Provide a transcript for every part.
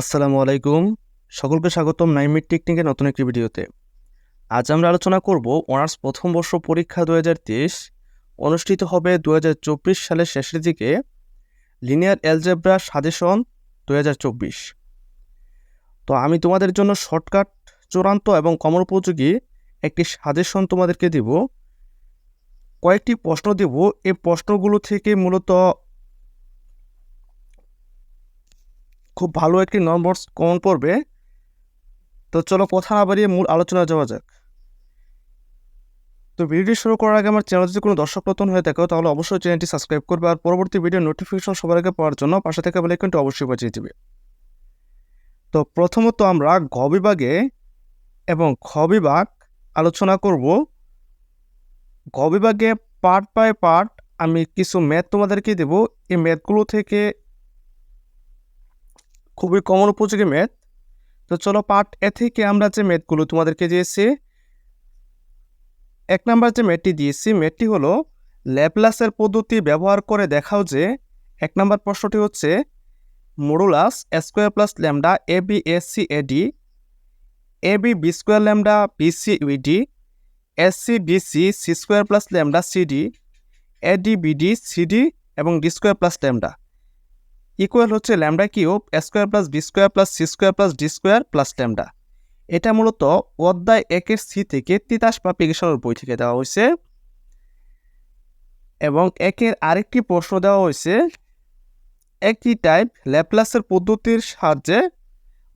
আসসালামু আলাইকুম। সকলকে স্বাগতম নাইমিট টেকনিকের নতুন একটি ভিডিওতে। আজ আমরা আলোচনা করব অনার্স প্রথম বর্ষ পরীক্ষা দু হাজার তেইশ অনুষ্ঠিত হবে দু হাজার চব্বিশ সালের শেষের দিকে লিনিয়ার অ্যালজেব্রা সাজেশন দু হাজার চব্বিশ। তো আমি তোমাদের জন্য শর্টকাট, চূড়ান্ত এবং কমন উপযোগী একটি সাজেশন তোমাদেরকে দিব। কয়েকটি প্রশ্ন দেব। এই প্রশ্নগুলো থেকে মূলত খুব ভালো একটি নম্বর কমন পড়বে। তো চলো কথা না বাড়িয়ে মূল আলোচনা যাওয়া যাক। তো ভিডিওটি শুরু করার আগে আমার চ্যানেল যদি কোনো দর্শক নতুন হয়ে থাকে তাহলে অবশ্যই চ্যানেলটি সাবস্ক্রাইব করবে আর পরবর্তী ভিডিও নোটিফিকেশন সবার আগে পাওয়ার জন্য পাশে থেকে বেলাইকনটি অবশ্যই বাজিয়ে দিবে। তো প্রথমত আমরা ঘ বিভাগে এবং খ বিভাগ আলোচনা করব। ঘ বিভাগে পার্ট বাই পার্ট আমি কিছু ম্যাথ তোমাদেরকে দেব। এই ম্যাথগুলো থেকে খুবই কমন উপযোগী ম্যাথ তো চলো পার্ট এ থেকে আমরা যে ম্যাথগুলো তোমাদেরকে দিয়েছি, এক নাম্বার যে ম্যাথটি দিয়েছি ম্যাথটি হলো ল্যাপলাসের পদ্ধতি ব্যবহার করে দেখাও যে এক নাম্বার প্রশ্নটি হচ্ছে modulus square plus lambda A B S C A D A B B square lambda B C U D S C B C C square plus lambda C D A D B D C D এবং D square plus lambda equal হচ্ছে lambda cube square plus B square plus C square plus D square plus lambda. এটা মূলত অধ্যায় একের C থেকে তিতাস পাপিকেশনের বই থেকে দেওয়া হয়েছে। এবং একের আরেকটি প্রশ্ন দেওয়া হয়েছে, একই টাইপ ল্যাপলাসের পদ্ধতির সাহায্যে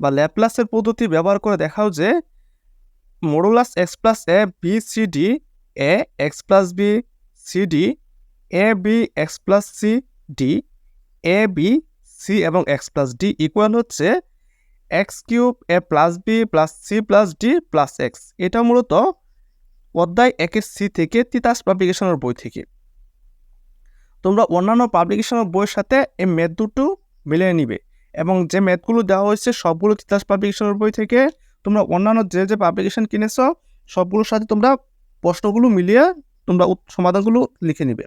বা ল্যাপলাসের পদ্ধতি ব্যবহার করে দেখাও যে modulus X plus A B C D A X plus B C D A B X plus C D A B C এবং এক্স প্লাস ডি ইকুয়াল হচ্ছে X cube A plus B plus C plus D plus X এটা মূলত অধ্যায় একের C থেকে তিতাস পাবলিকেশনের বই থেকে। তোমরা অন্যান্য পাবলিকেশনের বইয়ের সাথে এই ম্যাথ দুটো মিলিয়ে নিবে এবং যে ম্যাথগুলো দেওয়া হয়েছে সবগুলো তিতাস পাবলিকেশনের বই থেকে তোমরা অন্যান্য যে যে পাবলিকেশন কিনেছ সবগুলোর সাথে তোমরা প্রশ্নগুলো মিলিয়ে তোমরা সমাধানগুলো লিখে নিবে।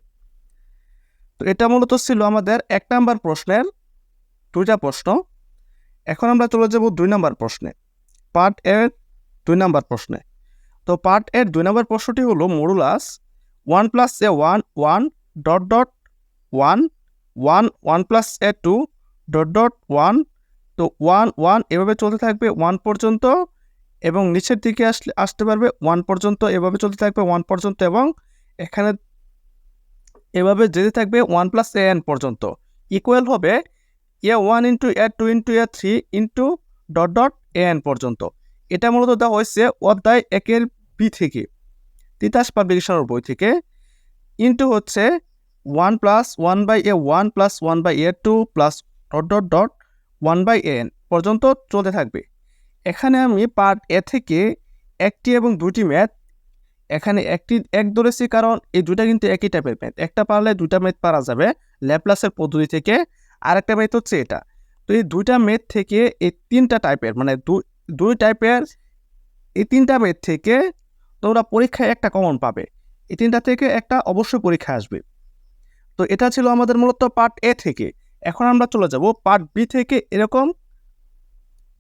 তো এটা মূলত ছিল আমাদের এক নাম্বার প্রশ্নের দুইটা প্রশ্ন। এখন আমরা চলে যাব দুই নম্বর প্রশ্নে। পার্ট এর দুই নম্বর প্রশ্নে। তো পার্ট এর দুই নম্বর প্রশ্নটি হলো modulus one plus A one one dot dot one one one plus A two dot dot one. তো ওয়ান ওয়ান এভাবে চলতে থাকবে ওয়ান পর্যন্ত এবং নিচের দিকে আসলে আসতে পারবে ওয়ান পর্যন্ত, এভাবে চলতে থাকবে ওয়ান পর্যন্ত এবং এখানে এভাবে যেতে থাকবে ওয়ান প্লাস এ এন পর্যন্ত। ইকুয়াল হবে A one into A two into A three into dot dot A N পর্যন্ত। এটা মূলত দেওয়া হয়েছে অধ্যায় একের বি থেকে, তিতাস পাবলিকেশনের বই থেকে। ইন্টু হচ্ছে one plus one by A one plus one by A two plus dot dot dot one by A N পর্যন্ত চলতে থাকবে। এখানে আমি পার্ট এ থেকে একটি এবং দুটি ম্যাথ এখানে একটি এক ধরেছি কারণ এই দুটা কিন্তু একই টাইপের ম্যাথ একটা পারলে দুটা ম্যাথ পারা যাবে। ল্যাপলাসের পদ্ধতি থেকে আর একটা ম্যাথ হচ্ছে এটা। তো এই দুইটা ম্যাথ থেকে এই তিনটা টাইপের মানে দুই টাইপের এই তিনটা ম্যাথ থেকে তোমরা পরীক্ষায় একটা কমন পাবে। এই তিনটা থেকে একটা অবশ্যই পরীক্ষা আসবে। তো এটা ছিল আমাদের মূলত পার্ট এ থেকে। এখন আমরা চলে যাব পার্ট বি থেকে। এরকম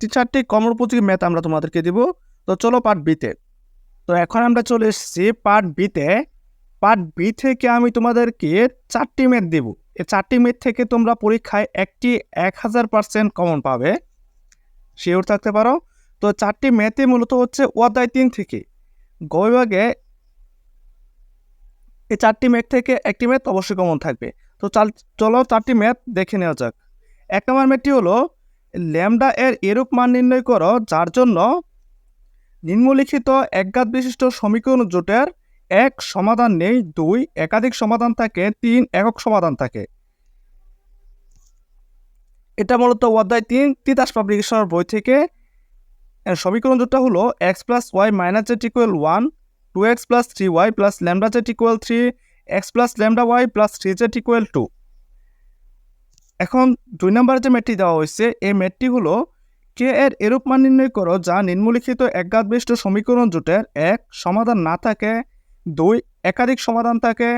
তিন চারটি কমন উপযোগী ম্যাথ আমরা তোমাদেরকে দিব। তো চলো পার্ট বিতে তো। এখন আমরা চলে এসেছি পার্ট বিতে পার্ট বি থেকে আমি তোমাদেরকে চারটি ম্যাথ দেব। এই চারটি ম্যাথ থেকে তোমরা পরীক্ষায় একটি এক হাজার পার্সেন্ট কমন পাবে। শিওর থাকতে পারো? তো চারটি ম্যাথে মূলত হচ্ছে অধ্যায় তিন থেকে। গ বিভাগে এই চারটি ম্যাথ থেকে একটি ম্যাথ অবশ্যই কমন থাকবে। তো চাল, চলো চারটি ম্যাথ দেখে নেওয়া যাক। এক নম্বর ম্যাথটি হলো ল্যামডা এর এরূপ মান নির্ণয় করো, যার জন্য নিম্নলিখিত একঘাত বিশিষ্ট সমীকরণ জোটের এক সমাধান নেই, দুই, একাধিক সমাধান থাকে, তিন, একক সমাধান থাকে। এটা মূলত অধ্যায় তিন, তিতাস পাবলিকেশনের বই থেকে। সমীকরণ জোটটা হলো X plus Y minus Z equal one two X plus three Y plus lambda Z equal three X plus lambda Y plus three Z equal two এখন দুই নম্বরে যে ম্যাটটি দেওয়া হয়েছে, এই ম্যাটটি হলো, কে এর এরূপ মান নির্ণয় করো যা নিম্নলিখিত একঘাতবিষ্ট সমীকরণ জোটের এক সমাধান না থাকে দুই, একাধিক সমাধান থাকে।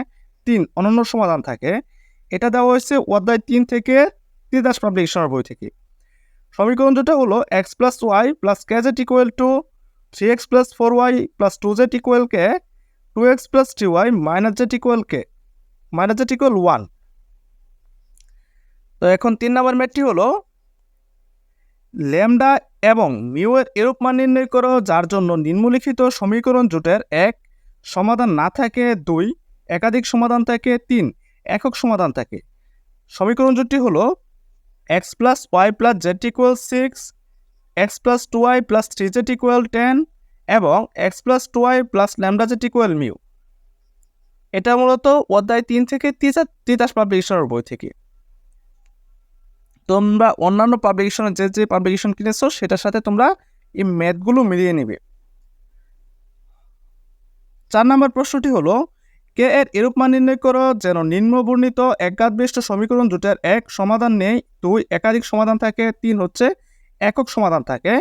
তিন, অনন্য সমাধান থাকে। এটা দেওয়া হয়েছে অধ্যায় তিন থেকে তিতাস পাবলিকেশনের বই থেকে। সমীকরণ যেটা হলো X plus Y plus K Z equal two three X plus four Y plus two Z equal K two X plus three Y minus Z equal K minus Z equal one তো এখন তিন নম্বর ম্যাটটি হলো lambda এবং mu এর এরূপ মান নির্ণয় করো, যার জন্য নিম্নলিখিত সমীকরণ জোটের এক সমাধান না থাকে দুই, একাধিক সমাধান থাকে তিন, একক সমাধান থাকে। সমীকরণ জোটটি হলো X plus Y plus Z equal six X plus two Y plus three Z equal ten এবং X plus two Y plus lambda Z equal mu এটা মূলত অধ্যায় তিন থেকে তিতাস তিতাস পাবলিকেশনের বই থেকে। তোমরা অন্যান্য পাবলিকেশনের যে যে পাবলিকেশন কিনেছো, সেটার সাথে তোমরা এই ম্যাথগুলো মিলিয়ে নিবে। চার নম্বর প্রশ্নটি হলো, কে এর এরূপ মান নির্ণয় করো যেন নিম্নবর্ণিত একঘাতবিষ্ট সমীকরণ জোটের এক সমাধান নেই, দুই একাধিক সমাধান থাকে, তিন হচ্ছে একক সমাধান থাকে।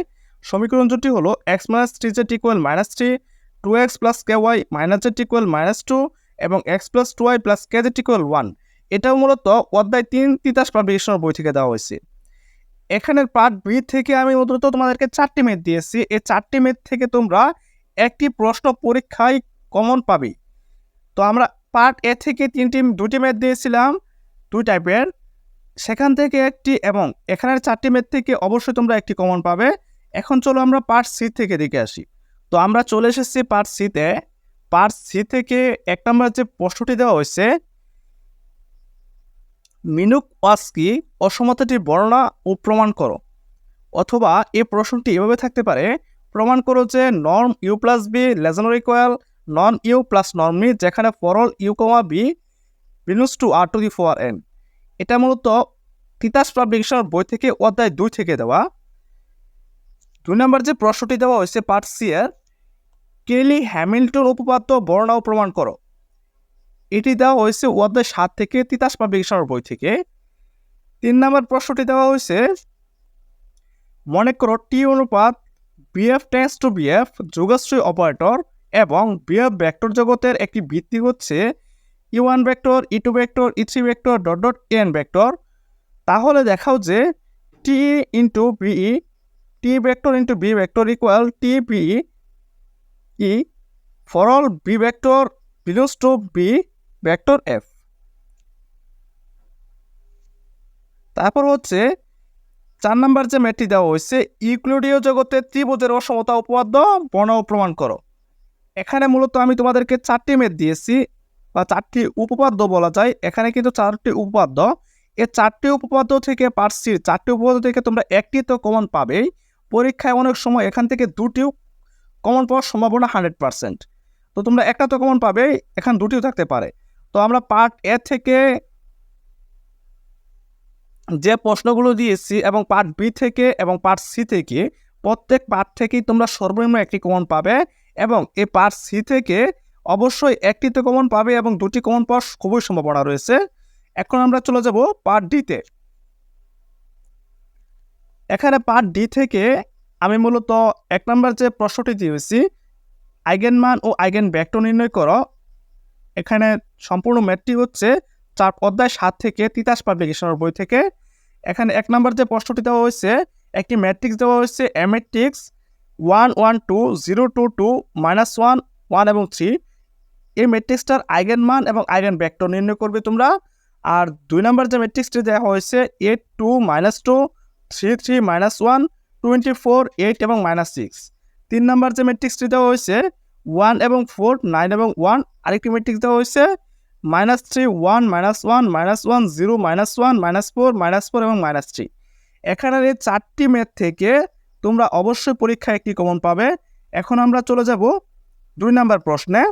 সমীকরণ জোটটি হলো X minus three Z equal minus three two X plus K Y minus Z equal minus two এবং X plus two Y plus K Z equal one এটাও মূলত অধ্যায় তিন তিতাস পাবলিকেশনের বই থেকে দেওয়া হয়েছে। এখানের পার্ট বি থেকে আমি মূলত তোমাদেরকে চারটি মেথ দিয়েছি। এই চারটি মেথ থেকে তোমরা একটি প্রশ্ন পরীক্ষায় কমন পাবে। তো আমরা পার্ট এ থেকে তিনটি দুটি ম্যাথ দিয়েছিলাম, দুই টাইপের সেখান থেকে একটি এবং এখানের চারটি ম্যাথ থেকে অবশ্যই তোমরা একটি কমন পাবে। এখন চলো আমরা পার্ট সি থেকে দেখে আসি। তো আমরা চলে এসেছি পার্ট সিতে পার্ট সি থেকে এক নম্বর যে প্রশ্নটি দেওয়া হয়েছে, মিনুক ওয়াস্কি অসমতাটি বর্ণনা ও প্রমাণ করো। অথবা এই প্রশ্নটি এভাবে থাকতে পারে, প্রমাণ করো যে নর্ম ইউ প্লাস বি লেজনার ইকুয়াল নন ইউ প্লাস নর্ম মি যেখানে for all U comma B বিনুস to R to the power N এটা মূলত তিতাস পাবলিকেশনের বই থেকে, অধ্যায় দুই থেকে দেওয়া। দুই নম্বর যে প্রশ্নটি দেওয়া হয়েছে পার্ট সি এর, কেলি হ্যামিল্টন উপপাদ্য বর্ণনা ও প্রমাণ করো। এটি দেওয়া হয়েছে অধ্যায় সাত থেকে তিতাস পাবলিকেশনের বই থেকে। তিন নম্বর প্রশ্নটি দেওয়া হয়েছে, মনে করো টি অনুপাত B F tends to B F যোগাশ্রী operator এবং বিএফ ভেক্টর জগতের একটি ভিত্তি হচ্ছে E one vector E two vector E three vector dot dot N vector তাহলে দেখাও যে T into B E T vector into B vector equal T B E for all B vector belongs to B vector F তারপর হচ্ছে চার number যে ম্যাটটি দেওয়া হয়েছে, ইউক্লিডীয় জগতে ত্রিভুজের অসমতা উপপাদ্য বর্ণ প্রমাণ করো। এখানে মূলত আমি তোমাদেরকে চারটি ম্যাথ দিয়েছি, বা চারটি উপপাদ্য বলা যায়। এখানে কিন্তু চারটি উপপাদ্য। এই চারটি উপপাদ্য থেকে পার্সির চারটি উপপাদ্য থেকে তোমরা একটি তো কমন পাবেই। পরীক্ষায় অনেক সময় এখান থেকে দুটিও কমন পাওয়ার সম্ভাবনা হান্ড্রেড পার্সেন্ট তো তোমরা একটা তো কমন পাবে, এখান দুটিও থাকতে পারে। তো আমরা পার্ট এ থেকে যে প্রশ্নগুলো দিয়েছি, এবং পার্ট বি থেকে, এবং পার্ট সি থেকে, প্রত্যেক পার্ট থেকেই তোমরা সর্বনিম্ন একটি কমন পাবে। এবং এই পার্ট সি থেকে অবশ্যই একটিতে কমন পাবে এবং দুটি কমন পাওয়ার খুবই সম্ভাবনা রয়েছে। এখন আমরা চলে যাব পার্ট ডিতে এখানে পার্ট ডি থেকে আমি মূলত এক নম্বর যে প্রশ্নটি দিয়েছি, আইগেন মান ও আইগেন ভেক্টর নির্ণয় করো। এখানে সম্পূর্ণ ম্যাথটি হচ্ছে চার অধ্যায় সাত থেকে তিতাস পাবলিকেশনের বই থেকে। এখানে এক নম্বর যে প্রশ্নটি দেওয়া হয়েছে, একটি ম্যাট্রিক্স দেওয়া হয়েছে A matrix one one two zero two two minus one one এবং থ্রি এই ম্যাট্রিক্সটার আইগেন মান এবং আইগেন ভেক্টর নির্ণয় করবে তোমরা। আর দুই নম্বর যে ম্যাট্রিক্সটি দেওয়া হয়েছে eight two minus two three three minus one twenty four eight এবং মাইনাস সিক্স তিন নম্বর যে ম্যাট্রিক্সটি দেওয়া হয়েছে ওয়ান এবং ফোর নাইন এবং ওয়ান আরেকটি ম্যাট্রিক্স দেওয়া হয়েছে minus three one minus one minus one zero minus one minus four minus four এবং মাইনাস থ্রি এখানের এই চারটি ম্যাথ থেকে তোমরা অবশ্যই পরীক্ষায় একটি কমন পাবে। এখন আমরা চলে যাব দুই নাম্বার প্রশ্নে।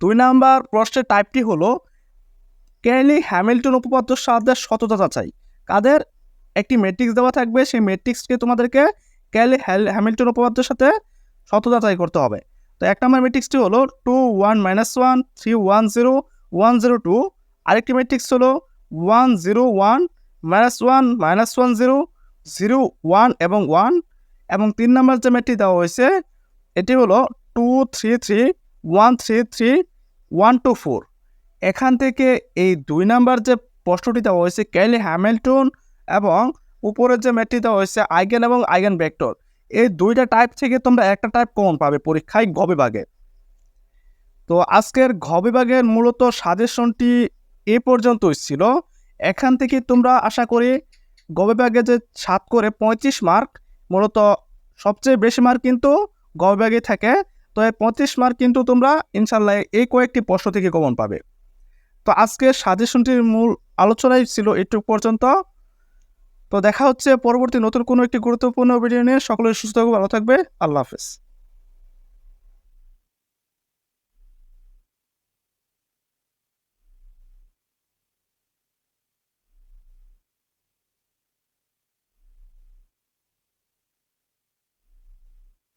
দুই নাম্বার প্রশ্নের টাইপটি হলো কেলি হ্যামিল্টন উপপাদ্যর সাহায্যে সততা যাচাই। কাদের? একটি ম্যাট্রিক্স দেওয়া থাকবে, সেই ম্যাট্রিক্সকে তোমাদেরকে ক্যালি হ্যামিল্টন উপপাদ্যের সাথে শত যাচাই করতে হবে। তো এক নম্বর ম্যাট্রিক্সটি হলো two one minus one three one zero one zero two আরেকটি ম্যাট্রিক্স হলো one zero one minus one minus one zero zero, one এবং ওয়ান। এবং তিন নম্বর যে ম্যাটটি দেওয়া হয়েছে, এটি হলো two, three three, one, three three, one two four. এখান থেকে এই দুই নাম্বার যে প্রশ্নটি দেওয়া হয়েছে ক্যালি হ্যামিল্টন এবং উপরের যে ম্যাটটি দেওয়া হয়েছে, আইগেন এবং আইগেন ভেক্টর, এই দুইটা টাইপ থেকে তোমরা একটা টাইপ কমন পাবে পরীক্ষায় গ বিভাগে। তো আজকের ঘ বিভাগের মূলত সাজেশনটি এ পর্যন্তই ছিল। এখান থেকে তোমরা আশা করি গ বিভাগে যে সাত করে পঁয়ত্রিশ মার্ক, মূলত সবচেয়ে বেশি মার্ক কিন্তু গ থাকে। তো এই পঁয়ত্রিশ মার্ক কিন্তু তোমরা ইনশাল্লাহ এই কয়েকটি প্রশ্ন থেকে কমন পাবে। তো আজকের সাজেশনটির মূল আলোচনাই ছিল এটুকু পর্যন্ত। তো দেখা হচ্ছে পরবর্তী নতুন কোনো একটি গুরুত্বপূর্ণ ভিডিও নিয়ে। সকলের সুস্থ ভালো থাকবে। আল্লাহ হাফেজ।